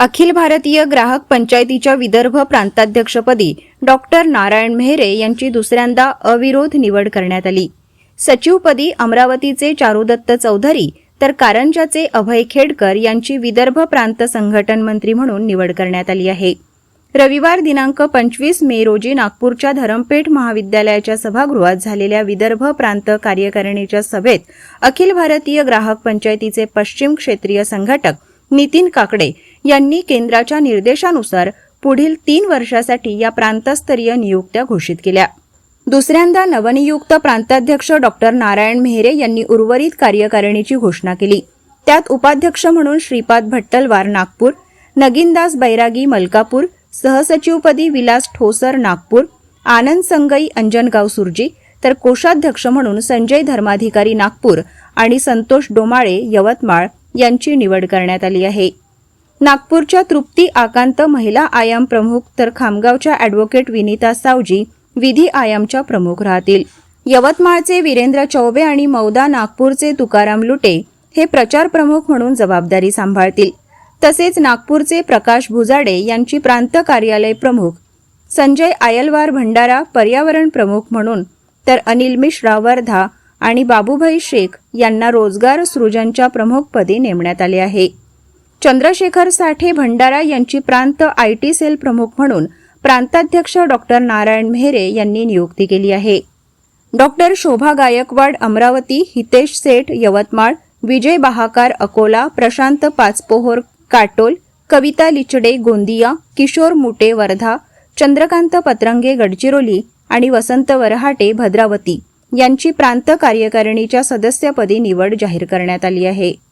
अखिल भारतीय ग्राहक पंचायतीच्या विदर्भ प्रांताध्यक्षपदी डॉक्टर नारायण मेहरे यांची दुसऱ्यांदा अविरोध निवड करण्यात आली. सचिवपदी अमरावतीचे चारुदत्त चौधरी तर कारंजाचे अभय खेडकर यांची विदर्भ प्रांत संघटन मंत्री म्हणून निवड करण्यात आली आहे. रविवार दिनांक पंचवीस मे रोजी नागपूरच्या धरमपेठ महाविद्यालयाच्या सभागृहात झालेल्या विदर्भ प्रांत कार्यकारिणीच्या सभेत अखिल भारतीय ग्राहक पंचायतीचे पश्चिम क्षेत्रीय संघटक नितीन काकडे यांनी केंद्राच्या निर्देशानुसार पुढील तीन वर्षासाठी या प्रांतस्तरीय नियुक्त्या घोषित केल्या. दुसऱ्यांदा नवनियुक्त प्रांताध्यक्ष डॉक्टर नारायण मेहरे यांनी उर्वरित कार्यकारिणीची घोषणा केली. त्यात उपाध्यक्ष म्हणून श्रीपाद भट्टलवार नागपूर नगीनदास बैरागी मलकापूर सहसचिवपदी विलास ठोसर नागपूर आनंद संगई अंजनगाव सुरजी तर कोषाध्यक्ष म्हणून संजय धर्माधिकारी नागपूर आणि संतोष डोमाळे यवतमाळ यांची निवड करण्यात आली आहे. नागपूरच्या तृप्ती आकांत महिला आयाम प्रमुख तर खामगावच्या ॲडव्होकेट विनिता सावजी विधी आयामच्या प्रमुख राहतील. यवतमाळचे वीरेंद्र चौबे आणि मौदा नागपूरचे तुकाराम लुटे हे प्रचार प्रमुख म्हणून जबाबदारी सांभाळतील. तसेच नागपूरचे प्रकाश भुजाडे यांची प्रांत कार्यालय प्रमुख संजय आयलवार भंडारा पर्यावरण प्रमुख म्हणून तर अनिल मिश्रा वर्धा आणि बाबूभाई शेख यांना रोजगार सृजनच्या प्रमुखपदी नेमण्यात आले आहे. चंद्रशेखर साठे भंडारा यांची प्रांत आय टी सेल प्रमुख म्हणून प्रांताध्यक्ष डॉक्टर नारायण मेहरे यांनी नियुक्ती केली आहे. डॉक्टर शोभा गायकवाड अमरावती हितेश सेठ यवतमाळ विजय बहाकार अकोला प्रशांत पाचपोहोर काटोल कविता लिचडे गोंदिया किशोर मुटे वर्धा चंद्रकांत पत्रंगे गडचिरोली आणि वसंत वरहाटे भद्रावती यांची प्रांत कार्यकारिणीच्या सदस्यपदी निवड जाहीर करण्यात आली आहे.